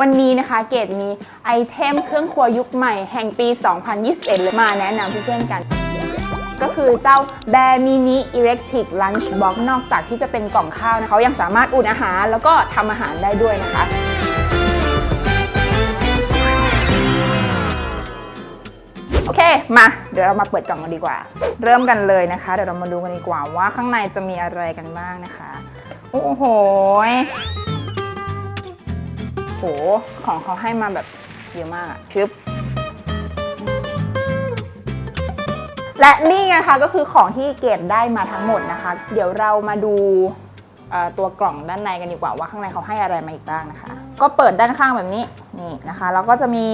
วันนี้นะคะเกดมีไอเทมเครื่องครัวยุคใหม่แห่งปี 2021เลยมาแนะนำเพื่อนๆกัน ก็คือเจ้า Bear Mini Electric Lunch Box นอกจากที่จะเป็นกล่องข้าวนะเขายังสามารถอุ่นอาหารแล้วก็ทำอาหารได้ด้วยนะคะโอเค มา เดี๋ยวเรามาเปิดกล่องกันดีกว่า เริ่มกันเลยนะคะ เดี๋ยวเรามาดูกันดีกว่าว่าข้างในจะมีอะไรกันบ้างนะคะ โอ้โห โห ของเขาให้มาแบบเยอะมากอะชึบและนี่ไงคะก็คือของที่เกดได้มาทั้งหมดนะคะ เดี๋ยวเรามาดูตัวกล่องด้านในกันดีกว่าว่าข้างในเขาให้อะไรมาอีกบ้างนะคะ ก็เปิดด้านข้างแบบนี้นี่นะคะ แล้วก็จะมี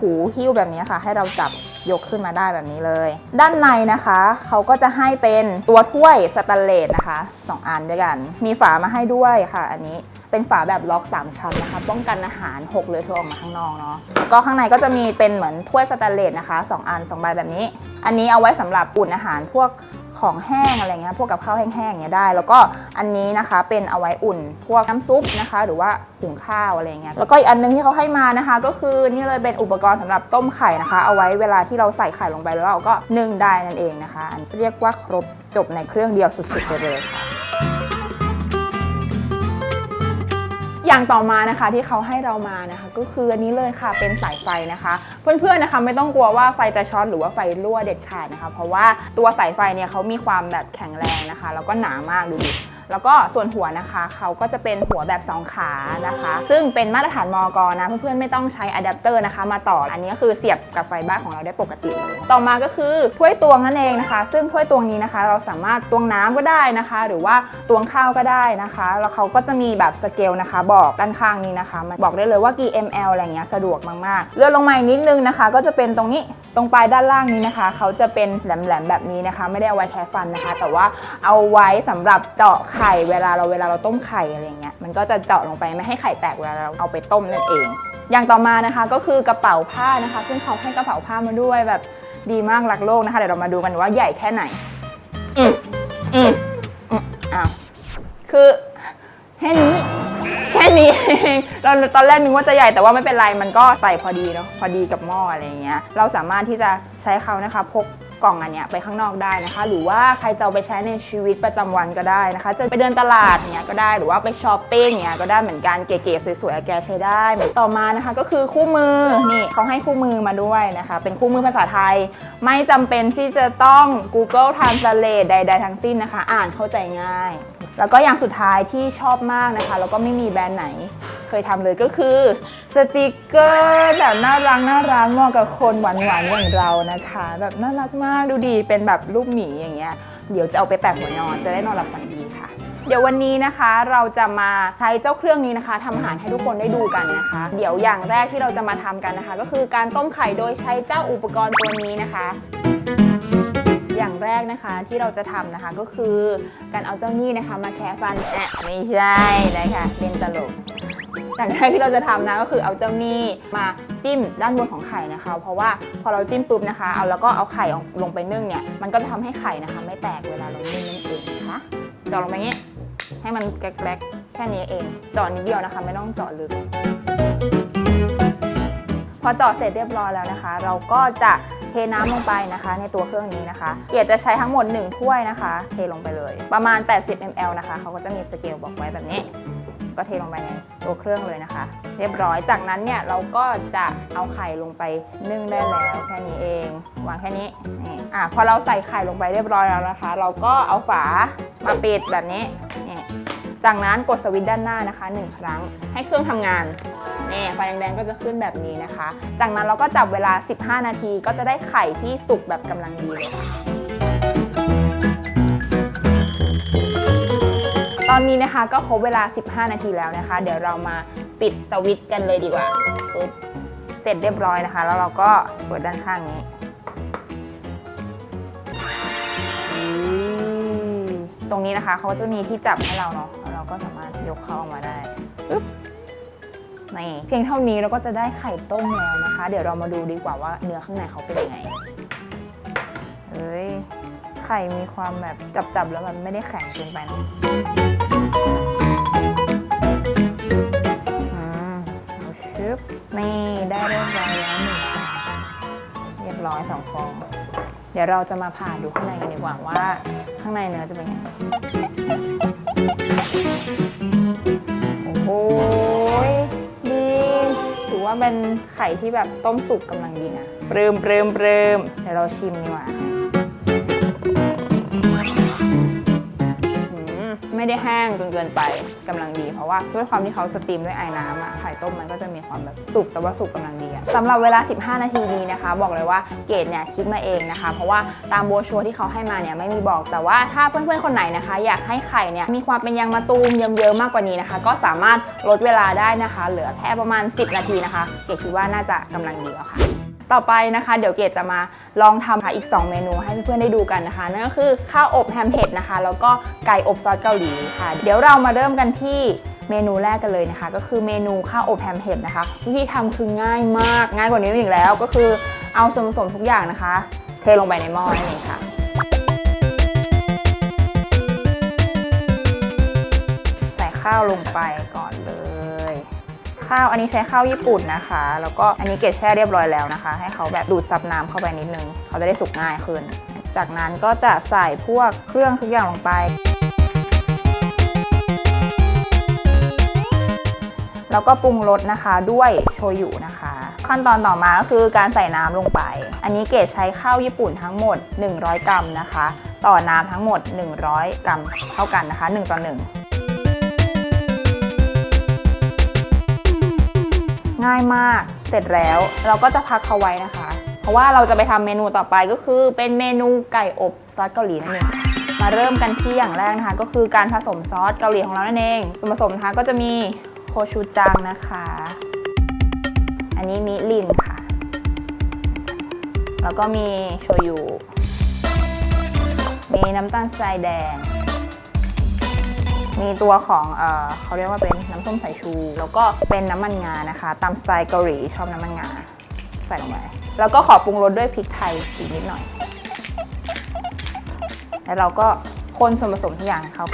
หูหิ้วแบบนี้ค่ะ ให้เราจับ ยกขึ้นมาได้แบบนี้เลย ด้านในนะคะเขาก็จะให้เป็นตัวถ้วยสแตนเลสนะคะสองอันด้วยกัน มีฝามาให้ด้วยค่ะ อันนี้เป็นฝาแบบล็อก 3 ชั้นนะคะ ป้องกันอาหารหกเลยเทอออกมาข้างนอกเนาะก็ข้างในก็จะมีเป็นเหมือนถ้วยสแตนเลสนะคะสองอันสองใบแบบนี้ อันนี้เอาไว้สำหรับอุ่นอาหารพวก ของแห้งอะไรเงี้ยพวกกับข้าวแห้งๆอย่างเงี้ยได้ แล้วก็อันนี้นะคะเป็นเอาไว้อุ่น พวกน้ำซุปนะคะ หรือว่าหุงข้าวอะไรเงี้ยแล้วก็อีกอันนึงที่เขาให้มานะคะ ก็คือนี่เลยเป็นอุปกรณ์สำหรับต้มไข่นะคะ เอาไว้เวลาที่เราใส่ไข่ลงไปแล้วเราก็นึ่งได้นั่นเองนะคะ เรียกว่าครบจบในเครื่องเดียวสุดๆไปเลยค่ะ อย่างต่อมานะคะที่เขาให้เรามานะคะ ก็คืออันนี้เลยค่ะเป็นสายไฟนะคะเพื่อนๆนะคะ ไม่ต้องกลัวว่าไฟจะช็อตหรือว่าไฟรั่วเด็ดขาดนะคะ เพราะว่าตัวสายไฟเนี่ยเขามีความแบบแข็งแรงนะคะ แล้วก็หนามากดูดิ แล้วก็ส่วนหัวนะคะ เขาก็จะเป็นหัวแบบสองขานะคะ ซึ่งเป็นมาตรฐานมอกนะ เพื่อนๆไม่ต้องใช้อะแดปเตอร์นะคะ มาต่ออันนี้ก็คือเสียบกับไฟบ้านของเราได้ปกติ ต่อมาก็คือถ้วยตวงนั่นเองนะคะ ซึ่งถ้วยตวงนี้นะคะ เราสามารถตวงน้ำก็ได้นะคะ หรือว่าตวงข้าวก็ได้นะคะ แล้วเขาก็จะมีแบบสเกลนะคะ บอกด้านข้างนี้นะคะมันบอกได้เลยว่ากี่ ml อะไรเงี้ยสะดวกมากๆเลื่อนลงมาอีกนิดนึงนะคะ ก็จะเป็นตรงนี้ตรงปลายด้านล่างนี้นะคะ เขาจะเป็นแหลมๆแบบนี้นะคะ ไม่ได้เอาไว้แค่ฟันนะคะ แต่ว่าเอาไว้สำหรับเจาะไข่เวลาเราเวลาเราต้มไข่อะไรเงี้ยมันก็จะเจาะลงไปไม่ให้ไข่แตกเวลาเราเอาไปต้มนั่นเอง อย่างต่อมานะคะก็คือกระเป๋าผ้านะคะ ซึ่งเขาให้กระเป๋าผ้ามาด้วยแบบดีมากรักโลกนะคะเดี๋ยวเรามาดูกันว่าใหญ่แค่ไหนอืมอืมอืมอ้าวคือแค่นี้แค่นี้เองเราตอนแรกนึกว่าจะใหญ่แต่ว่าไม่เป็นไรมันก็ใส่พอดีเนาะพอดีกับหม้ออะไรอย่างเงี้ยเราสามารถที่จะใช้เขานะคะพก กล่องอันเนี้ยไปข้างนอกได้นะคะ หรือว่าใครจะเอาไปใช้ในชีวิตประจำวันก็ได้นะคะ จะไปเดินตลาดเนี้ยก็ได้หรือว่าไปช้อปปิ้งเนี้ยก็ได้เหมือนกันเก๋ๆสวยๆแกใช้ได้ ต่อมานะคะก็คือคู่มือนี่เขาให้คู่มือมาด้วยนะคะ เป็นคู่มือภาษาไทย ไม่จำเป็นที่จะต้อง Google Translate ใด ๆ ทั้งสิ้นนะคะ อ่านเข้าใจง่าย แล้วก็อย่างสุดท้ายที่ชอบมากนะคะ แล้วก็ไม่มีแบรนด์ไหนเคยทำเลยก็คือสติกเกอร์แบบน่ารักน่ารักเหมาะกับคนหวานๆอย่างเรานะคะ แบบน่ารักมากดูดีเป็นแบบรูปหมีอย่างเงี้ยเดี๋ยวจะเอาไปแปะหัวนอนจะได้นอนหลับฝันดีค่ะ เดี๋ยววันนี้นะคะเราจะมาใช้เจ้าเครื่องนี้นะคะทำอาหารให้ทุกคนได้ดูกันนะคะ เดี๋ยวอย่างแรกที่เราจะมาทำกันนะคะ ก็คือการต้มไข่โดยใช้เจ้าอุปกรณ์ตัวนี้นะคะ อย่างแรกนะคะที่เราจะทำนะคะก็คือการเอาเจ้านี่นะคะ มาแคะฟันแอะไม่ใช่นะคะเป็นตลกอย่างแรกที่เราจะทำนะก็คือเอาเจ้านี่มาจิ้มด้านบนของไข่นะคะ เพราะว่าพอเราจิ้มปุ๊บนะคะ เอาแล้วก็เอาไข่ลงไปนึ่งเนี่ยมันก็จะทำให้ไข่นะคะ ไม่แตกเวลาเรานึ่งนั่นเองนะคะจาะลงไปอย่างนี้ให้มันแกลกๆแค่นี้เองจาะนิดเดียวนะคะ ไม่ต้องจาะลึกพอจาะเสร็จเรียบร้อยแล้วนะคะ เราก็จะ ทน้ำลงไปนะคะ ในตัวเครื่องนี้นะคะ เกียรจะใช้ทั้งหมด 1 ถ้วยนะคะ เทลงไปเลย ประมาณ 80 ml นะคะ เขาก็จะมีสเกลบอกไว้แบบนี้ ก็เทลงไปในตัวเครื่องเลยนะคะ เรียบร้อย จากนั้นเนี่ยเราก็จะเอาไข่ลงไปนึ่งได้แล้วแค่นี้เอง วางแค่นี้นี่อะพอเราใส่ไข่ลงไปเรียบร้อยแล้วนะคะ เราก็เอาฝามาปิดแบบนี้นี่ จากนั้นกดสวิตช์ด้านหน้านะคะ 1 ครั้งให้เครื่องทำงานนี่ไฟแดงๆก็จะขึ้นแบบนี้นะคะ จากนั้นเราก็จับเวลา 15 นาทีก็จะได้ไข่ที่สุกแบบกำลังดีเลยตอนนี้นะคะก็ครบเวลา 15 นาทีแล้วนะคะ เดี๋ยวเรามาปิดสวิตช์กันเลยดีกว่าปึ๊บเสร็จเรียบร้อยนะคะ แล้วเราก็เปิดด้านข้างนี้ ตรงนี้นะคะเขาจะมีที่จับให้เราเนาะ ก็สามารถยกเข้าออกมาได้ปึ๊บนี่เพียงเท่านี้เราก็จะได้ไข่ต้มแล้วนะคะ เดี๋ยวเรามาดูดีกว่าว่าเนื้อข้างในเขาเป็นยังไงเอ้ยไข่มีความแบบจับๆแล้วมันไม่ได้แข็งเกินไปนะอือชึบนี่ได้เรียบร้อยแล้วหนึ่งฟองเรียบร้อยสองฟองเดี๋ยวเราจะมาผ่าดูข้างในกันดีกว่าว่า ข้างในเนื้อจะเป็นยังไง โอ้โหดีถือว่าเป็นไข่ที่แบบต้มสุกกำลังดีนะ เริ่มเริ่มเริ่มเดี๋ยวเราชิมดีกว่า ไม่ได้แห้งจนเกินไปกำลังดี เพราะว่าด้วยความที่เขาสตรีมด้วยไอ้น้ำอะไข่ต้มมันก็จะมีความแบบสุกแต่ว่าสุกกำลังดีอะสำหรับเวลา 15 นาทีนี้นะคะ บอกเลยว่าเกดเนี่ยคิดมาเองนะคะ เพราะว่าตามโบชัวที่เขาให้มาเนี่ยไม่มีบอกแต่ว่าถ้าเพื่อนๆคนไหนนะคะ อยากให้ไข่เนี่ยมีความเป็นยางมะตูมเยิ้มๆมากกว่านี้นะคะ ก็สามารถลดเวลาได้นะคะ เหลือแค่ประมาณ 10 นาทีนะคะ เกดคิดว่าน่าจะกำลังดีแล้วค่ะ ต่อไปนะคะ เดี๋ยวเกดจะมาลองทำค่ะอีก 2 เมนูให้เพื่อนๆได้ดูกันนะคะนั่นก็คือข้าวอบแฮมเห็ดนะคะ แล้วก็ไก่อบซอสเกาหลีค่ะ เดี๋ยวเรามาเริ่มกันที่เมนูแรกกันเลยนะคะ ก็คือเมนูข้าวอบแฮมเห็ดนะคะวิธีทำคือง่ายมากง่ายกว่านี้อีกแล้ว ก็คือเอาส่วนผสมทุกอย่างนะคะ เทลงไปในหม้อนั่นเองค่ะใส่ข้าวลงไปก ข้าว อันนี้ใช้ข้าวญี่ปุ่นนะคะ แล้วก็อันนี้เกล็ดแช่เรียบร้อยแล้วนะคะ ให้เขาแบบดูดซับน้ำเข้าไปนิดนึง เขาจะได้สุกง่ายขึ้น จากนั้นก็จะใส่พวกเครื่องทุกอย่างลงไป แล้วก็ปรุงรสนะคะด้วยโชยุนะคะ ขั้นตอนต่อมาก็คือการใส่น้ำลงไป อันนี้เกดใช้ข้าวญี่ปุ่นทั้งหมด 100 กรัมนะคะ ต่อน้ำทั้งหมด 100 กรัมเท่ากันนะคะ 1 ต่อ 1 ง่ายมาก เสร็จแล้วเราก็จะพักเขาไว้นะคะ เพราะว่าเราจะไปทำเมนูต่อไปก็คือเป็นเมนูไก่อบซอสเกาหลีนั่นเองมาเริ่มกันที่อย่างแรกนะคะ ก็คือการผสมซอสเกาหลีของเรานั่นเองส่วนผสมนะคะก็จะมีโคชูจังนะคะ อันนี้มิลินค่ะ แล้วก็มีโชยุมีน้ำตาลทรายแดง มีตัวของเออเขาเรียกว่าเป็นน้ำส้มสายชู แล้วก็เป็นน้ำมันงานะคะ ตามสไตล์เกาหลีชอบน้ำมันงาใส่ลงไปแล้วก็ขอปรุงรสด้วยพริกไทยอีกนิดหน่อย แล้วเราก็คนส่วนผสมทุกอย่างเขา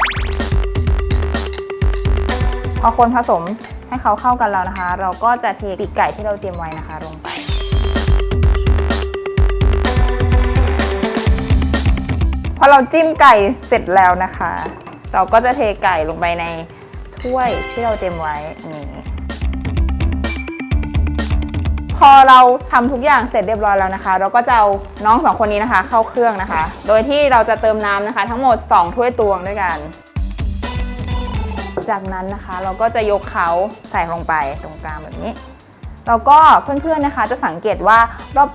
พอคนผสมให้เขาเข้ากันแล้วนะคะ เราก็จะเทปีกไก่ที่เราเตรียมไว้นะคะลงไป พอเราจิ้มไก่เสร็จแล้วนะคะ เราก็จะเทไก่ลงไปในถ้วยที่เราเตรียมไว้นี่พอเราทำทุกอย่างเสร็จเรียบร้อยแล้วนะคะ เราก็จะเอาน้องสองคนนี้นะคะ เข้าเครื่องนะคะ โดยที่เราจะเติมน้ำนะคะ ทั้งหมด 2 ถ้วยตวงด้วยกัน จากนั้นนะคะ เราก็จะยกเขาใส่ลงไปตรงกลางแบบนี้แล้วก็เพื่อนๆนะคะจะสังเกตว่า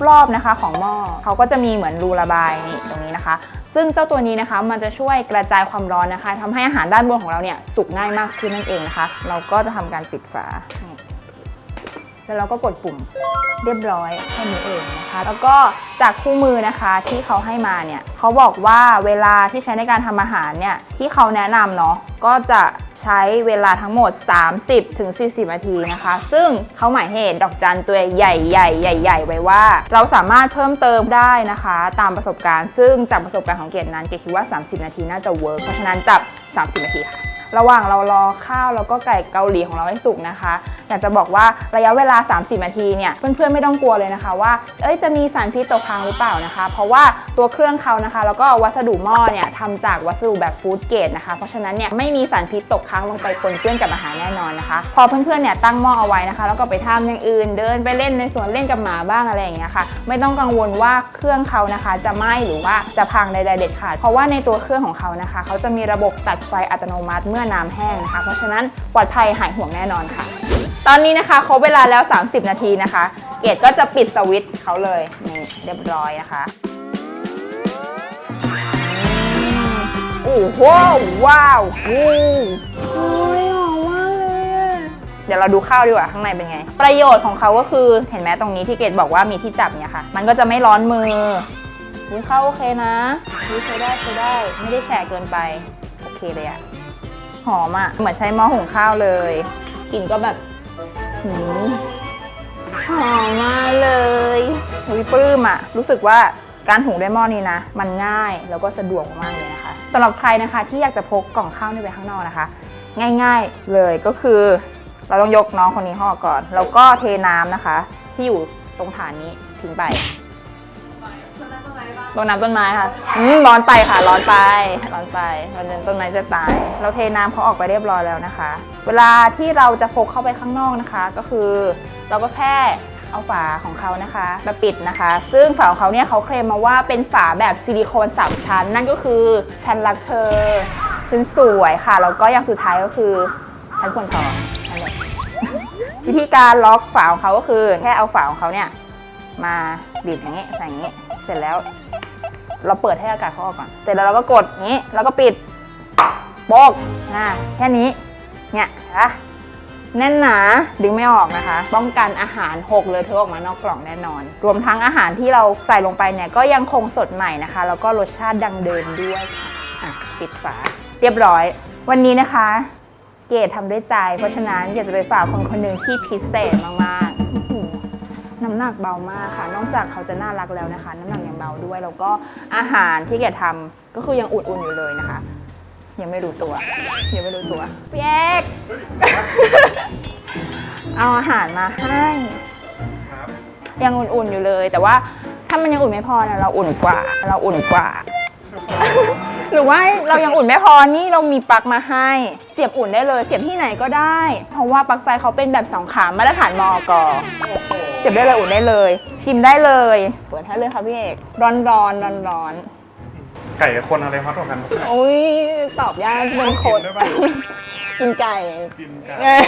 รอบๆนะคะ ของหม้อเขาก็จะมีเหมือนรูระบายนี่ตรงนี้นะคะ ซึ่งเจ้าตัวนี้นะคะมันจะช่วยกระจายความร้อนนะคะทำให้อาหารด้านบนของเราเนี่ยสุกง่ายมากขึ้นนั่นเองนะคะ เราก็จะทำการปิดฝาแล้วเราก็กดปุ่มเรียบร้อยแค่นี้เองนะคะ แล้วก็จากคู่มือนะคะที่เขาให้มาเนี่ยเขาบอกว่าเวลาที่ใช้ในการทำอาหารเนี่ยที่เขาแนะนำเนาะก็จะ ใช้เวลาทั้งหมด 30ถึง40 นาทีนะคะ ซึ่งเขาหมายเหตุดอกจันตัวใหญ่ใหญ่ใหญ่ใหญ่ไว้ว่า เราสามารถเพิ่มเติมได้นะคะ ตามประสบการณ์ ซึ่งจากประสบการณ์ของเกดนั้นเกดคิดว่า 30 นาทีน่าจะเวิร์กเพราะฉะนั้นจับ 30 นาทีค่ะ ระหว่างเรารอข้าวแล้วก็ไก่เกาหลีของเราให้สุกนะคะ อยากจะบอกว่าระยะเวลา 30 นาทีเนี่ยเพื่อนๆไม่ต้องกลัวเลยนะคะว่าเอ้ยจะมีสารพิษตกค้างหรือเปล่านะคะ เพราะว่าตัวเครื่องเขานะคะ แล้วก็วัสดุหม้อเนี่ยทำจากวัสดุแบบฟู้ดเกรดนะคะ เพราะฉะนั้นเนี่ยไม่มีสารพิษตกค้างลงไปปนเปื้อนกับอาหารแน่นอนนะคะ พอเพื่อนๆเนี่ยตั้งหม้อเอาไว้นะคะ แล้วก็ไปทำอย่างอื่น เดินไปเล่นในสวนเล่นกับหมาบ้างอะไรอย่างเงี้ยค่ะ ไม่ต้องกังวลว่าเครื่องเขานะคะ จะไหม้หรือว่าจะพังใดๆเด็ดขาด เพราะว่าในตัวเครื่องของเขานะคะ เขาจะมีระบบตัดไฟอัตโนมัติเมื่อน้ำแห้งนะคะ เพราะฉะนั้นปลอดภัยหายห่วงแน่นอนค่ะ ตอนนี้นะคะครบเวลาแล้ว 30 นาทีนะคะ เกดก็จะปิดสวิตช์เขาเลยนี่เรียบร้อยนะคะโอ้โหว้าวอู้โอ้ยหอมมากเลยอะเดี๋ยวเราดูข้าวดีกว่าข้างในเป็นไง ประโยชน์ของเขาก็คือเห็นไหมตรงนี้ที่เกดบอกว่ามีที่จับเนี่ยค่ะ มันก็จะไม่ร้อนมืออุ้ยข้าวโอเคนะอุ้ยใช้ได้ใช้ได้ไม่ได้แฉะเกินไปโอเคเลยอะหอมอะเหมือนใช้หม้อหุงข้าวเลยกลิ่นก็แบบ หืมหอมมากเลยวิปลื้มอะรู้สึกว่าการหุงด้วยหม้อนี้นะ มันง่ายแล้วก็สะดวกมากเลยนะคะสำหรับใครนะคะที่อยากจะพกกล่องข้าวนี่ไปข้างนอกนะคะ ง่ายๆเลยก็คือ เราต้องยกน้องคนนี้ห่อก่อน แล้วก็เทน้ำนะคะ ที่อยู่ตรงฐานนี้ทิ้งไป รงน้ำต้นไม้ค่ะอืมร้อนไปค่ะ ร้อนไป ร้อนไปมันเป็นต้นไม้จะตาย เราเทน้ำเขาออกไปเรียบร้อยแล้วนะคะ เวลาที่เราจะพกเข้าไปข้างนอกนะคะ ก็คือ เราก็แค่เอาฝาของเขานะคะมาปิดนะคะ ซึ่งฝาของเขาเนี่ยเขาเคลมมาว่าเป็นฝาแบบซิลิโคนสามชั้น นั่นก็คือฉันรักเธอฉันสวยค่ะ แล้วก็อย่างสุดท้ายก็คือฉันควรพอนั่นแหละวิธีการล็อกฝาของเขาก็คือ แค่เอาฝาของเขาเนี่ยมาบีบอย่างนี้ใส่อย่างนี้ เสร็จแล้ว เราเปิดให้อากาศเข้าออกก่อน เสร็จแล้วเราก็กดนี้ แล้วก็ปิดโบกนะแค่นี้ เนี่ยนะแน่นหนาดึงไม่ออกนะคะ ป้องกันอาหารหกเลยเทอะออกมานอกกล่องแน่นอน รวมทั้งอาหารที่เราใส่ลงไปเนี่ยก็ยังคงสดใหม่นะคะ แล้วก็รสชาติดังเดิมด้วยค่ะอะปิดฝา เรียบร้อย วันนี้นะคะ เกดทำด้วยใจ เพราะฉะนั้นอยากจะไปฝากคนคนหนึ่งที่พิเศษมากๆน้ำหนักเบามากค่ะ นอกจากเขาจะน่ารักแล้วนะคะ น้ำหนัก เบาด้วย แล้วก็อาหารที่เกทำก็คือยังอุ่นๆอยู่เลยนะคะ ยังไม่รู้ตัว ยังไม่รู้ตัวพี่เอกเอาอาหารมาให้ยังอุ่นๆอยู่เลย แต่ว่าถ้ามันยังอุ่นไม่พอนะเราอุ่นกว่า เราอุ่นกว่า หรือว่าเรายังอุ่นไม่พอนี่เรามีปลั๊กมาให้ เสียบอุ่นได้เลย เสียบที่ไหนก็ได้ เพราะว่าปลั๊กไฟเขาเป็นแบบสองขามาตรฐานมอกเสียบได้เลยอุ่นได้เลย ชิมได้เลย เปิดให้เลยค่ะพี่เอก ร้อนร้อนร้อนร้อนไก่กับคนอะไรฮอตกว่ากันๆอุ้ยตอบยากเป็นคนกินได้ปะกินไก่กินไก่เอ้ย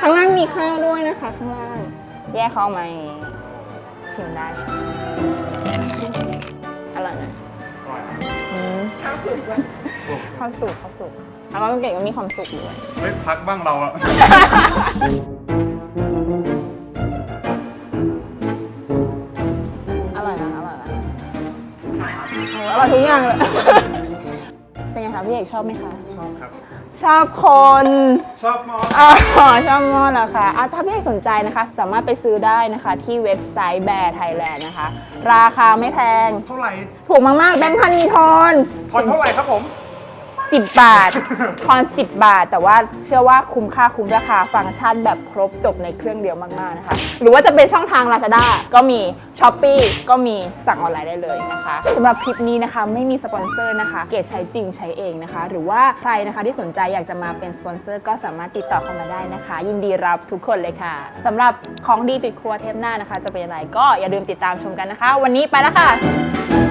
ข้างล่างมีข้าวด้วยนะคะ ข้างล่าง แยกเข้ามาอย่างงี้ชิมได้ อร่อยไหมอืมข้าวสุกข้าวสุกข้าวสุกแล้วก็เก่งก็มีความสุขด้วยเฮ้ยพักบ้างเราอะ อร่อยทุกอย่างเลย เป็นไงคะพี่เอกชอบไหมคะ ชอบครับ ชอบคนชอบมอสอ๋อชอบมอเหรอคะอะถ้าพี่เอกสนใจนะคะ สามารถไปซื้อได้นะคะที่เว็บไซต์แบร์ไทยแลนด์นะคะ ราคาไม่แพง เท่าไหร่ถูกมากๆแบงค์พันมีทอนทอนเท่าไหร่ครับผม 10 บาททอน 10 บาท แต่ว่าเชื่อว่าคุ้มค่าคุ้มราคาฟังก์ชันแบบครบจบในเครื่องเดียวมากๆนะคะ หรือว่าจะเป็นช่องทาง Lazada ก็มี s h อ p e e ก็มีสั่งออนไลน์ได้เลยนะคะสำหรับคลิปนี้นะคะไม่มีสปอนเซอร์นะคะ เกดใช้จริงใช้เองนะคะ หรือว่าใครนะคะที่สนใจอยากจะมาเป็นสปอนเซอร์ก็สามารถติดต่อเข้ามาได้นะคะ ยินดีรับทุกคนเลยค่ะสำหรับของดีติดครัวเทปหน้านะคะ จะเป็นอะไรก็อย่าลืมติดตามชมกันนะคะ วันนี้ไปแล้วค่ะ